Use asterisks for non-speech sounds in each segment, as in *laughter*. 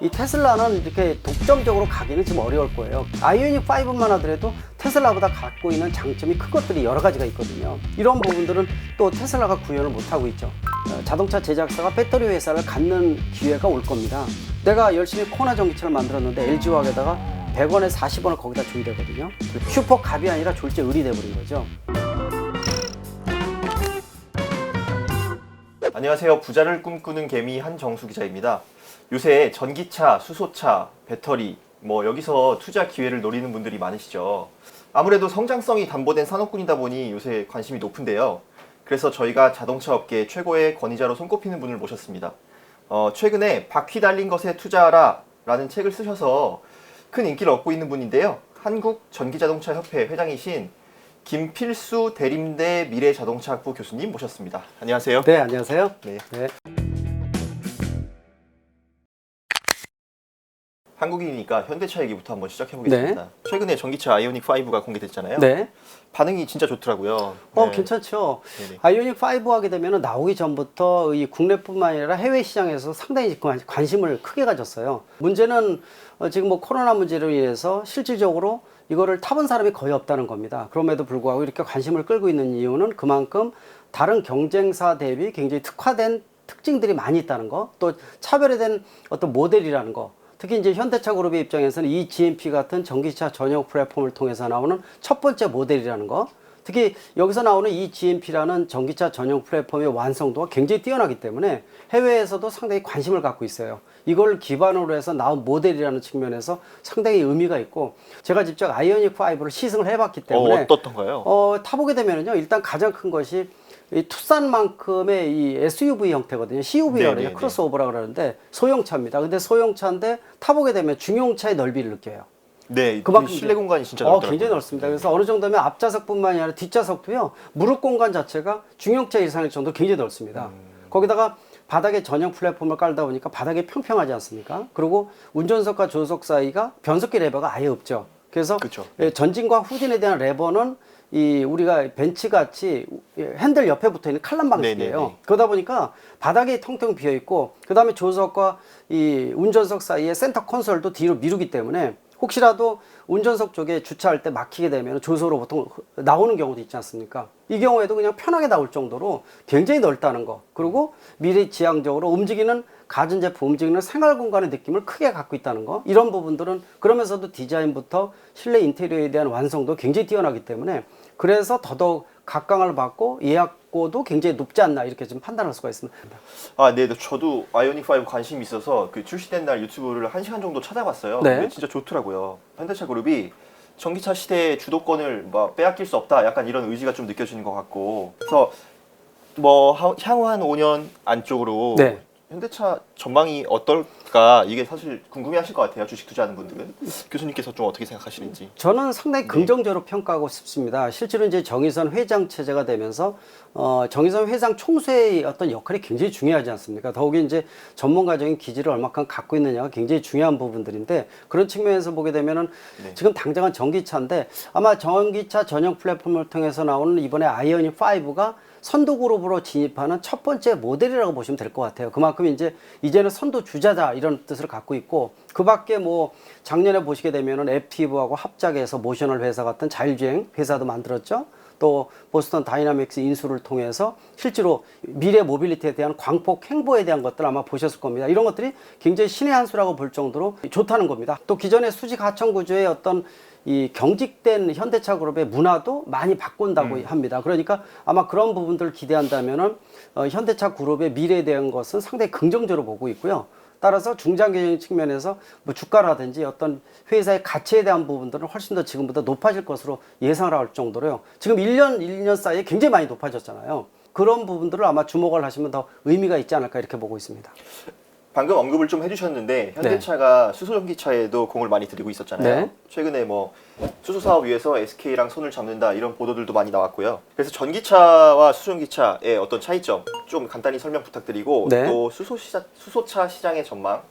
이 테슬라는 이렇게 독점적으로 가기는 좀 어려울 거예요. 아이오닉 5만 하더라도 테슬라보다 갖고 있는 장점이 큰 것들이 여러 가지가 있거든요. 이런 부분들은 또 테슬라가 구현을 못 하고 있죠. 어, 자동차 제작사가 배터리 회사를 갖는 기회가 올 겁니다. 내가 열심히 코나 전기차를 만들었는데 LG화학에다가 100원에 40원을 거기다 줘야 되거든요. 슈퍼 갑이 아니라 졸제 을이 돼버린 거죠. 안녕하세요. 부자를 꿈꾸는 개미 한정수 기자입니다. 요새 전기차, 수소차, 배터리 뭐 여기서 투자 기회를 노리는 분들이 많으시죠. 아무래도 성장성이 담보된 산업군이다 보니 요새 관심이 높은데요. 그래서 저희가 자동차 업계 최고의 권위자로 손꼽히는 분을 모셨습니다. 어, 최근에 바퀴 달린 것에 투자하라 라는 책을 쓰셔서 큰 인기를 얻고 있는 분인데요. 한국 전기자동차 협회 회장이신 김필수 대림대 미래자동차학부 교수님 모셨습니다. 안녕하세요. 네, 안녕하세요. 네. 네. 한국인이니까 현대차 얘기부터 한번 시작해 보겠습니다. 최근에 전기차 아이오닉 5가 공개됐잖아요. 네. 반응이 진짜 좋더라고요. 어, 네. 괜찮죠. 네네. 아이오닉 5 하게 되면 나오기 전부터 이 국내뿐만 아니라 해외 시장에서 상당히 관- 관심을 크게 가졌어요. 문제는 어, 지금 뭐 코로나 문제로 인해서 실질적으로 이거를 타본 사람이 거의 없다는 겁니다. 그럼에도 불구하고 이렇게 관심을 끌고 있는 이유는 그만큼 다른 경쟁사 대비 굉장히 특화된 특징들이 많이 있다는 거, 또 차별화된 어떤 모델이라는 거, 특히 이제 현대차 그룹의 입장에서는 이 GMP 같은 전기차 전용 플랫폼을 통해서 나오는 첫 번째 모델이라는 거, 특히 여기서 나오는 이 GMP라는 전기차 전용 플랫폼의 완성도가 굉장히 뛰어나기 때문에 해외에서도 상당히 관심을 갖고 있어요. 이걸 기반으로 해서 나온 모델이라는 측면에서 상당히 의미가 있고 제가 직접 아이오닉 5를 시승을 해봤기 어, 때문에 어떻던가요? 어, 타보게 되면은요, 일단 가장 큰 것이 이 투싼만큼의 이 SUV 형태거든요. CUV라고 네네네. 그래요. 크로스오버라 그러는데 소형차입니다. 근데 소형차인데 타보게 되면 중형차의 넓이를 느껴요. 네, 그만큼 이 실내 공간이 진짜 어, 넓더라고요. 굉장히 넓습니다. 그래서 어느 정도면 앞좌석뿐만이 아니라 뒷좌석도요. 무릎 공간 자체가 중형차 이상일 정도로 굉장히 넓습니다. 음. 거기다가 바닥에 전용 플랫폼을 깔다 보니까 바닥이 평평하지 않습니까? 그리고 운전석과 조수석 사이가 변속기 레버가 아예 없죠. 그래서 그쵸. 예, 전진과 후진에 대한 레버는 이 우리가 벤치 같이 핸들 옆에 붙어 있는 칼럼 방식이에요. 네네네. 그러다 보니까 바닥이 텅텅 비어 있고 그다음에 조수석과 이 운전석 사이에 센터 콘솔도 뒤로 미루기 때문에 혹시라도 운전석 쪽에 주차할 때 막히게 되면 조수로 보통 나오는 경우도 있지 않습니까? 이 경우에도 그냥 편하게 나올 정도로 굉장히 넓다는 거. 그리고 미래 지향적으로 움직이는 가전제품 움직이는 생활 공간의 느낌을 크게 갖고 있다는 거. 이런 부분들은 그러면서도 디자인부터 실내 인테리어에 대한 완성도 굉장히 뛰어나기 때문에 그래서 더더욱 각광을 받고 예약고도 굉장히 높지 않나 이렇게 좀 판단할 수가 있습니다. 아, 네, 저도 아이오닉 5 관심이 있어서 그 출시된 날 유튜브를 한 시간 정도 찾아봤어요. 네. 근데 진짜 좋더라고요. 현대차 그룹이 전기차 시대의 주도권을 뭐 빼앗길 수 없다. 약간 이런 의지가 좀 느껴지는 것 같고. 그래서 뭐 하- 향후 한 5년 안쪽으로 네. 현대차 전망이 어떨까 이게 사실 궁금해하실 것 같아요. 주식 투자하는 분들은 교수님께서 좀 어떻게 생각하시는지. 저는 상당히 긍정적으로 평가하고 싶습니다. 실제로 이제 정의선 회장 체제가 되면서 어, 정의선 회장 총수의 어떤 역할이 굉장히 중요하지 않습니까? 더욱이 이제 전문가적인 기질을 얼마큼 갖고 있느냐가 굉장히 중요한 부분들인데 그런 측면에서 보게 되면은 네. 지금 당장은 전기차인데 아마 전기차 전용 플랫폼을 통해서 나오는 이번에 아이오닉 5가 선도 그룹으로 진입하는 첫 번째 모델이라고 보시면 될 것 같아요. 그만큼 이제 이제는 선도 주자다 이런 뜻을 갖고 있고 그 밖에 뭐 작년에 보시게 되면은 앱티브하고 합작해서 모셔널 회사 같은 자율주행 회사도 만들었죠. 또 보스턴 다이나믹스 인수를 통해서 실제로 미래 모빌리티에 대한 광폭 행보에 대한 것들 아마 보셨을 겁니다. 이런 것들이 굉장히 신의 한 수라고 볼 정도로 좋다는 겁니다. 또 기존의 수직 하청 구조의 어떤 이 경직된 현대차 그룹의 문화도 많이 바꾼다고 합니다. 그러니까 아마 그런 부분들을 기대한다면은 어, 현대차 그룹의 미래에 대한 것은 상당히 긍정적으로 보고 있고요. 따라서 중장기적인 측면에서 뭐 주가라든지 어떤 회사의 가치에 대한 부분들은 훨씬 더 지금보다 높아질 것으로 예상을 할 정도로요. 지금 1년, 1년 사이에 굉장히 많이 높아졌잖아요. 그런 부분들을 아마 주목을 하시면 더 의미가 있지 않을까 이렇게 보고 있습니다. 방금 언급을 좀 해주셨는데 현대차가 수소 전기차에도 공을 많이 들이고 있었잖아요. 네. 최근에 뭐 수소 사업 위해서 SK랑 손을 잡는다 이런 보도들도 많이 나왔고요. 그래서 전기차와 수소 전기차의 어떤 차이점 좀 간단히 설명 부탁드리고 네. 또 수소 시장, 수소차 시장의 전망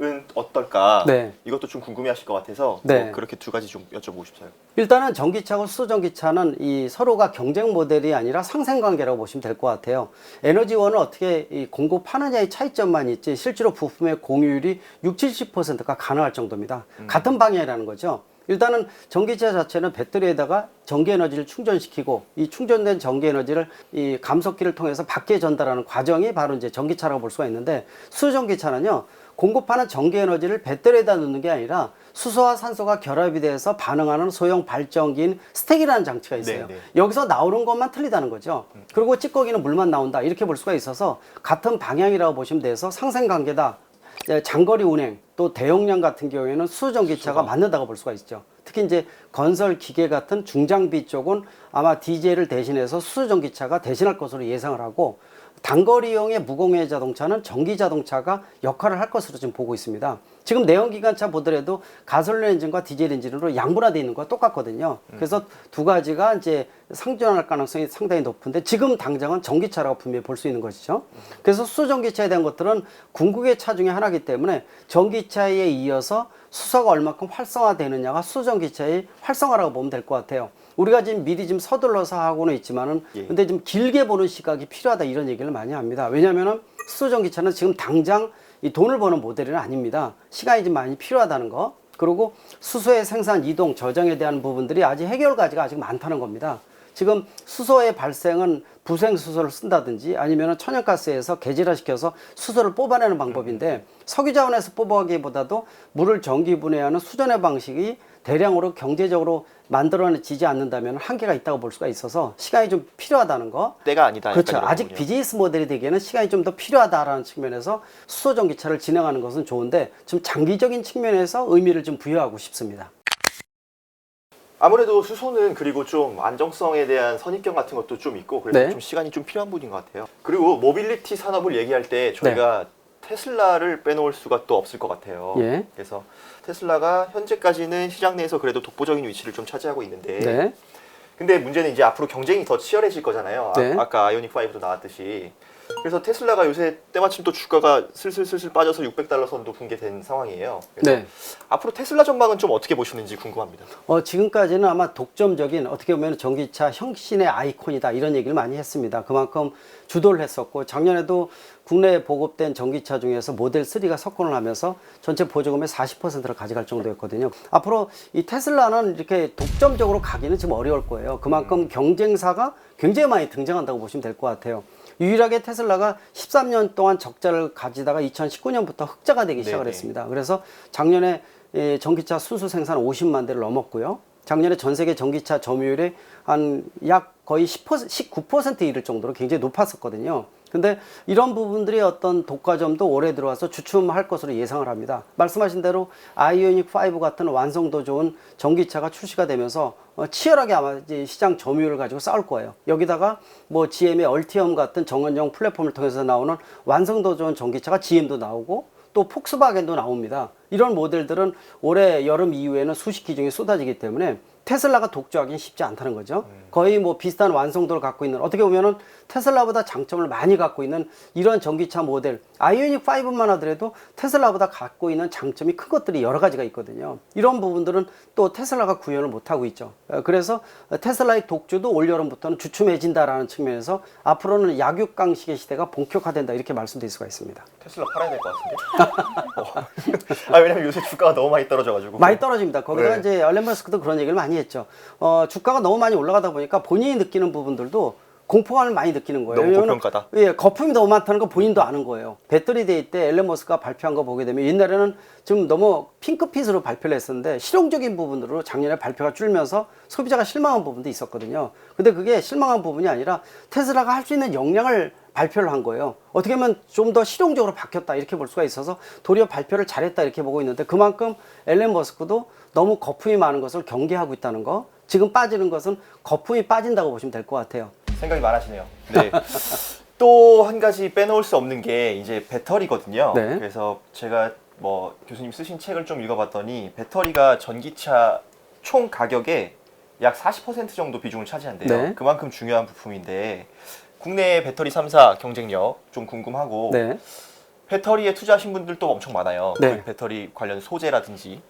을 어떨까? 네. 이것도 좀 궁금해하실 것 같아서 네. 뭐 그렇게 두 가지 좀 여쭤보고 싶어요. 일단은 전기차하고 수소전기차는 이 서로가 경쟁 모델이 아니라 상생 관계라고 보시면 될 것 같아요. 에너지원을 어떻게 이 공급하느냐의 차이점만 있지 실제로 부품의 공유율이 6, 70%가 가능할 정도입니다. 같은 방향이라는 거죠. 일단은 전기차 자체는 배터리에다가 전기 에너지를 충전시키고 이 충전된 전기 에너지를 이 감속기를 통해서 밖에 전달하는 과정이 바로 이제 전기차라고 볼 수가 있는데 수전기차는요 공급하는 전기 에너지를 배터리에다 넣는 게 아니라 수소와 산소가 결합이 돼서 반응하는 소형 발전기인 스택이라는 장치가 있어요. 네, 네. 여기서 나오는 것만 틀리다는 거죠. 그리고 찌꺼기는 물만 나온다 이렇게 볼 수가 있어서 같은 방향이라고 보시면 돼서 상생관계다. 이제 장거리 운행 또 대용량 같은 경우에는 수전기차가 맞는다고 볼 수가 있죠. 특히 이제 건설 기계 같은 중장비 쪽은 아마 디젤을 대신해서 수전기차가 대신할 것으로 예상을 하고 단거리용의 무공해 자동차는 전기 자동차가 역할을 할 것으로 지금 보고 있습니다. 지금 내연기관차 보더라도 가솔린 엔진과 디젤 엔진으로 양분화되어 있는 거와 똑같거든요. 그래서 두 가지가 이제 상존할 가능성이 상당히 높은데 지금 당장은 전기차라고 분명히 볼 수 있는 것이죠. 그래서 수전기차에 대한 것들은 궁극의 차 중에 하나이기 때문에 전기차에 이어서 수소가 얼마큼 활성화되느냐가 수전기차의 활성화라고 보면 될 것 같아요. 우리가 지금 미리 좀 서둘러서 하고는 있지만은 예. 근데 좀 길게 보는 시각이 필요하다 이런 얘기를 많이 합니다. 왜냐하면은 수소전기차는 지금 당장 이 돈을 버는 모델은 아닙니다. 시간이 좀 많이 필요하다는 거. 그리고 수소의 생산, 이동, 저장에 대한 부분들이 아직 해결가지가 아직 많다는 겁니다. 지금 수소의 발생은 부생 수소를 쓴다든지 아니면 천연가스에서 개질화시켜서 수소를 뽑아내는 방법인데 석유 자원에서 뽑아가기보다도 물을 전기 분해하는 수전의 방식이 대량으로 경제적으로 만들어지지 않는다면 한계가 있다고 볼 수가 있어서 시간이 좀 필요하다는 거. 때가 아니다. 그렇죠. 아직 거군요. 비즈니스 모델이 되기에는 시간이 좀 더 필요하다라는 측면에서 수소 전기차를 진행하는 것은 좋은데 좀 장기적인 측면에서 의미를 좀 부여하고 싶습니다. 아무래도 수소는 그리고 좀 안정성에 대한 선입견 같은 것도 좀 있고 그래서 네. 좀 시간이 좀 필요한 분인 것 같아요. 그리고 모빌리티 산업을 얘기할 때 저희가 테슬라를 빼놓을 수가 또 없을 것 같아요. 예. 그래서 테슬라가 현재까지는 시장 내에서 그래도 독보적인 위치를 좀 차지하고 있는데 네. 근데 문제는 이제 앞으로 경쟁이 더 치열해질 거잖아요. 네. 아, 까 아이오닉 5도 나왔듯이. 그래서 테슬라가 요새 때마침 또 주가가 슬슬슬슬 빠져서 600달러 선도 붕괴된 상황이에요. 그래서 네. 앞으로 테슬라 전망은 좀 어떻게 보시는지 궁금합니다. 어, 지금까지는 아마 독점적인 어떻게 보면 전기차 혁신의 아이콘이다 이런 얘기를 많이 했습니다. 그만큼 주도를 했었고 작년에도 국내에 보급된 전기차 중에서 모델 3가 석권을 하면서 전체 보조금의 40%를 가져갈 정도였거든요. 앞으로 이 테슬라는 이렇게 독점적으로 가기는 좀 어려울 거예요. 그만큼 경쟁사가 굉장히 많이 등장한다고 보시면 될 것 같아요. 유일하게 테슬라가 13년 동안 적자를 가지다가 2019년부터 흑자가 되기 시작을 네네. 했습니다. 그래서 작년에 예, 전기차 순수 생산 50만 대를 넘었고요. 작년에 전 세계 전기차 점유율이 한 약 거의 10%, 19% 이를 정도로 굉장히 높았었거든요. 근데 이런 부분들이 어떤 독과점도 올해 들어와서 주춤할 것으로 예상을 합니다. 말씀하신 대로 아이오닉 5 같은 완성도 좋은 전기차가 출시가 되면서 어, 치열하게 아마 시장 점유율을 가지고 싸울 거예요. 여기다가 뭐 GM의 얼티엄 같은 정원용 플랫폼을 통해서 나오는 완성도 좋은 전기차가 GM도 나오고 또 폭스바겐도 나옵니다. 이런 모델들은 올해 여름 이후에는 수십 기종이 쏟아지기 때문에 테슬라가 독주하기는 쉽지 않다는 거죠. 거의 뭐 비슷한 완성도를 갖고 있는 어떻게 보면은 테슬라보다 장점을 많이 갖고 있는 이런 전기차 모델 아이오닉 5만 하더라도 테슬라보다 갖고 있는 장점이 큰 것들이 여러 가지가 있거든요. 이런 부분들은 또 테슬라가 구현을 못 하고 있죠. 어, 그래서 테슬라의 독주도 올 여름부터는 주춤해진다라는 측면에서 앞으로는 약육 강식의 시대가 본격화된다 이렇게 말씀드릴 수가 있습니다. 테슬라 팔아야 될 것 같은데. *laughs* 어. 아 왜냐면 요새 주가가 너무 많이 떨어져가지고. 많이 떨어집니다. 거기다 네. 이제 얼렌 머스크도 그런 얘기를 많이 했죠. 어, 주가가 너무 많이 올라가다 보니까 본인이 느끼는 부분들도 공포감을 많이 느끼는 거예요. 너무 고평가다. 예, 거품이 너무 많다는 거 본인도 아는 거예요. 배터리 데이 때 앨런 머스크가 발표한 거 보게 되면 옛날에는 좀 너무 핑크빛으로 발표를 했었는데 실용적인 부분으로 작년에 발표가 줄면서 소비자가 실망한 부분도 있었거든요. 근데 그게 실망한 부분이 아니라 테슬라가 할 수 있는 역량을 발표를 한 거예요. 어떻게 보면 좀 더 실용적으로 바뀌었다 이렇게 볼 수가 있어서 도리어 발표를 잘했다 이렇게 보고 있는데 그만큼 앨런 머스크도 너무 거품이 많은 것을 경계하고 있다는 거. 지금 빠지는 것은 거품이 빠진다고 보시면 될 것 같아요. 생각이 많으시네요. *laughs* 네. 또 한 가지 빼놓을 수 없는 게 이제 배터리거든요. 네. 그래서 제가 뭐 교수님 쓰신 책을 좀 읽어봤더니 배터리가 전기차 총 가격의 약 40% 정도 비중을 차지한대요. 네. 그만큼 중요한 부품인데 국내 배터리 3사 경쟁력 좀 궁금하고 네. 배터리에 투자하신 분들도 엄청 많아요. 네. 그 배터리 관련 소재라든지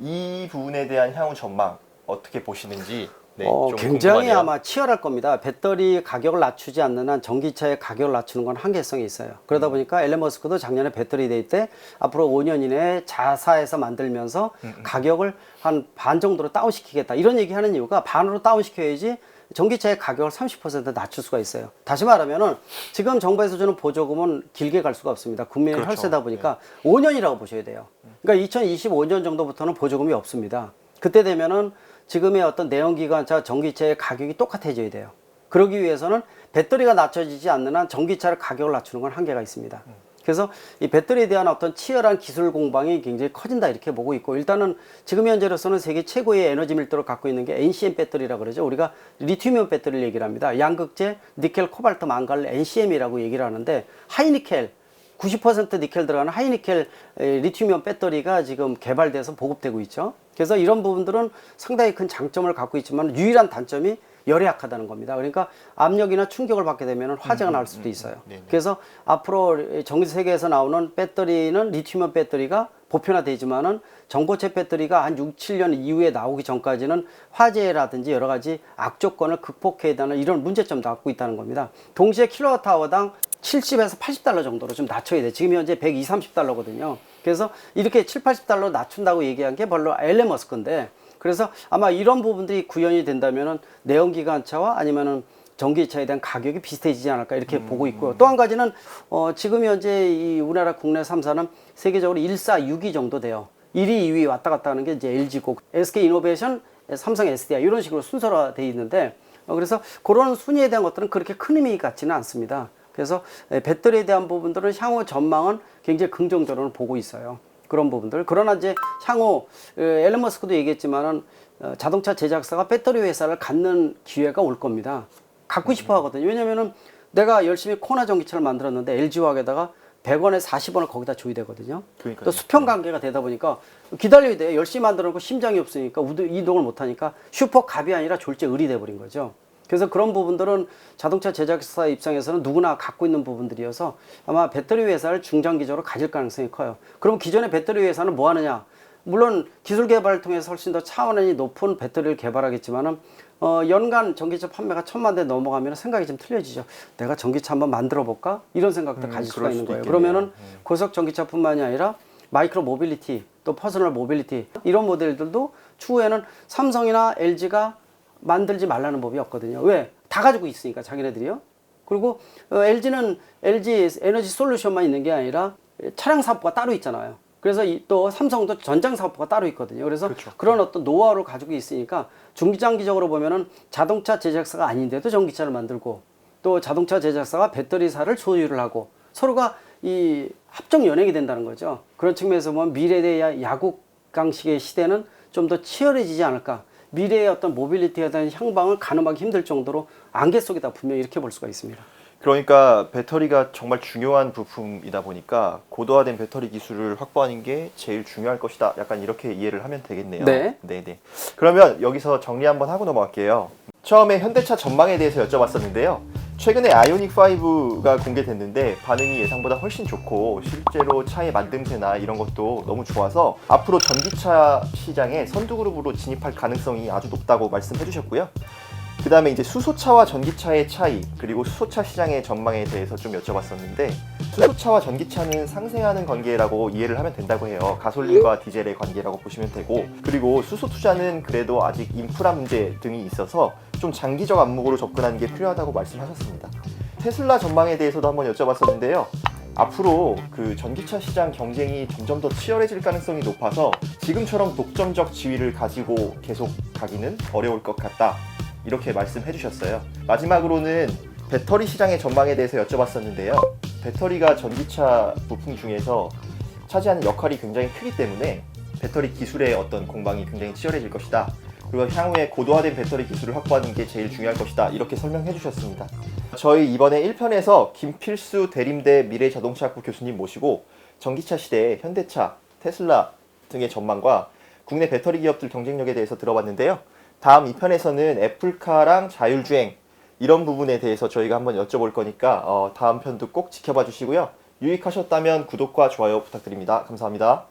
이 부분에 대한 향후 전망 어떻게 보시는지 네, 어, 좀 굉장히 궁금하네요. 아마 치열할 겁니다. 배터리 가격을 낮추지 않는 한 전기차의 가격을 낮추는 건 한계성이 있어요. 그러다 음. 보니까 앨런 머스크도 작년에 배터리 데이 때 앞으로 5년 이내에 자사에서 만들면서 음, 가격을 한 반 정도로 다운시키겠다. 이런 얘기 하는 이유가 반으로 다운시켜야지 전기차의 가격을 30% 낮출 수가 있어요. 다시 말하면은 지금 정부에서 주는 보조금은 길게 갈 수가 없습니다. 국민의 그렇죠. 혈세다 보니까 5년이라고 보셔야 돼요. 그러니까 2025년 정도부터는 보조금이 없습니다. 그때 되면은 지금의 어떤 내연기관차 전기차의 가격이 똑같아져야 돼요. 그러기 위해서는 배터리가 낮춰지지 않는 한 전기차를 가격을 낮추는 건 한계가 있습니다. 그래서 이 배터리에 대한 어떤 치열한 기술 공방이 굉장히 커진다 이렇게 보고 있고 일단은 지금 현재로서는 세계 최고의 에너지 밀도를 갖고 있는 게 NCM 배터리라고 그러죠. 우리가 리튬이온 배터리를 얘기를 합니다. 양극재, 니켈, 코발트, 망갈, NCM이라고 얘기를 하는데 하이니켈 90% 니켈 들어가는 하이니켈 에, 리튬이온 배터리가 지금 개발돼서 보급되고 있죠. 그래서 이런 부분들은 상당히 큰 장점을 갖고 있지만 유일한 단점이 열에 약하다는 겁니다. 그러니까 압력이나 충격을 받게 되면 화재가 날 수도 있어요. 네네. 그래서 앞으로 전기 세계에서 나오는 배터리는 리튬이온 배터리가 보편화되지만은 전고체 배터리가 한 6, 7년 이후에 나오기 전까지는 화재라든지 여러 가지 악조건을 극복해야 되는 이런 문제점도 갖고 있다는 겁니다. 동시에 킬로와트아워당 70에서 80달러 정도로 좀 낮춰야 돼. 지금 현재 120, 30달러거든요. 그래서 이렇게 7, 80달러 낮춘다고 얘기한 게 바로 앨런 머스크인데 그래서 아마 이런 부분들이 구현이 된다면은 내연기관차와 아니면은 전기차에 대한 가격이 비슷해지지 않을까 이렇게 보고 있고요. 또 한 가지는 어, 지금 현재 이 우리나라 국내 3사는 세계적으로 1, 4, 6위 정도 돼요. 1위, 2위 왔다 갔다 하는 게 이제 LG고 SK 이노베이션, 삼성 SDI 이런 식으로 순서로 돼 있는데 어, 그래서 그런 순위에 대한 것들은 그렇게 큰 의미 같지는 않습니다. 그래서 에, 배터리에 대한 부분들은 향후 전망은 굉장히 긍정적으로 보고 있어요. 그런 부분들. 그러나 이제 향후 에, 앨런 머스크도 얘기했지만은 어, 자동차 제작사가 배터리 회사를 갖는 기회가 올 겁니다. 갖고 싶어 하거든요. 왜냐면은 내가 열심히 코나 전기차를 만들었는데 LG화학에다가 100원에 40원을 거기다 줘야 되거든요. 그러니까요. 또 수평 관계가 되다 보니까 기다려야 돼요. 열심히 만들어 놓고 심장이 없으니까 이동을 못 하니까 슈퍼 갑이 아니라 졸제 을이 돼 버린 거죠. 그래서 그런 부분들은 자동차 제작사 입장에서는 누구나 갖고 있는 부분들이어서 아마 배터리 회사를 중장기적으로 가질 가능성이 커요. 그럼 기존의 배터리 회사는 뭐 하느냐? 물론 기술 개발을 통해서 훨씬 더 차원이 높은 배터리를 개발하겠지만은 어, 연간 전기차 판매가 천만 대 넘어가면 생각이 좀 틀려지죠. 내가 전기차 한번 만들어 볼까? 이런 생각도 음, 가질 수가 있는 거예요. 있겠네요. 그러면은 고속 전기차뿐만이 아니라 마이크로 모빌리티 또 퍼스널 모빌리티 이런 모델들도 추후에는 삼성이나 LG가 만들지 말라는 법이 없거든요. 왜? 다 가지고 있으니까 자기네들이요. 그리고 LG는 LG 에너지 솔루션만 있는 게 아니라 차량 사업부가 따로 있잖아요. 그래서 이- 또 삼성도 전장 사업부가 따로 있거든요. 그래서 그렇죠. 그런 어떤 노하우를 가지고 있으니까 중장기적으로 보면은 자동차 제작사가 아닌데도 전기차를 만들고 또 자동차 제작사가 배터리사를 소유를 하고 서로가 이 합종 연행이 된다는 거죠. 그런 측면에서 보면 미래의 야국 강식의 시대는 좀 더 치열해지지 않을까. 미래의 어떤 모빌리티에 대한 향방을 가늠하기 힘들 정도로 안개 속이다 분명히 이렇게 볼 수가 있습니다. 그러니까 배터리가 정말 중요한 부품이다 보니까 고도화된 배터리 기술을 확보하는 게 제일 중요할 것이다. 약간 이렇게 이해를 하면 되겠네요. 네. 네네. 그러면 여기서 정리 한번 하고 넘어갈게요. 처음에 현대차 전망에 대해서 여쭤봤었는데요. 최근에 아이오닉 5가 공개됐는데 반응이 예상보다 훨씬 좋고 실제로 차의 만듦새나 이런 것도 너무 좋아서 앞으로 전기차 시장에 선두 그룹으로 진입할 가능성이 아주 높다고 말씀해 주셨고요. 그 다음에 이제 수소차와 전기차의 차이 그리고 수소차 시장의 전망에 대해서 좀 여쭤봤었는데 수소차와 전기차는 상생하는 관계라고 이해를 하면 된다고 해요. 가솔린과 디젤의 관계라고 보시면 되고 그리고 수소 투자는 그래도 아직 인프라 문제 등이 있어서 좀 장기적 안목으로 접근하는 게 필요하다고 말씀하셨습니다. 테슬라 전망에 대해서도 한번 여쭤봤었는데요. 앞으로 그 전기차 시장 경쟁이 점점 더 치열해질 가능성이 높아서 지금처럼 독점적 지위를 가지고 계속 가기는 어려울 것 같다. 이렇게 말씀해 주셨어요. 마지막으로는 배터리 시장의 전망에 대해서 여쭤봤었는데요. 배터리가 전기차 부품 중에서 차지하는 역할이 굉장히 크기 때문에 배터리 기술의 어떤 공방이 굉장히 치열해질 것이다. 그리고 향후에 고도화된 배터리 기술을 확보하는 게 제일 중요할 것이다. 이렇게 설명해 주셨습니다. 저희 이번에 1편에서 김필수 대림대 미래자동차학부 교수님 모시고 전기차 시대의 현대차, 테슬라 등의 전망과 국내 배터리 기업들 경쟁력에 대해서 들어봤는데요. 다음 2편에서는 애플카랑 자율주행 이런 부분에 대해서 저희가 한번 여쭤볼 거니까 어, 다음 편도 꼭 지켜봐 주시고요. 유익하셨다면 구독과 좋아요 부탁드립니다. 감사합니다.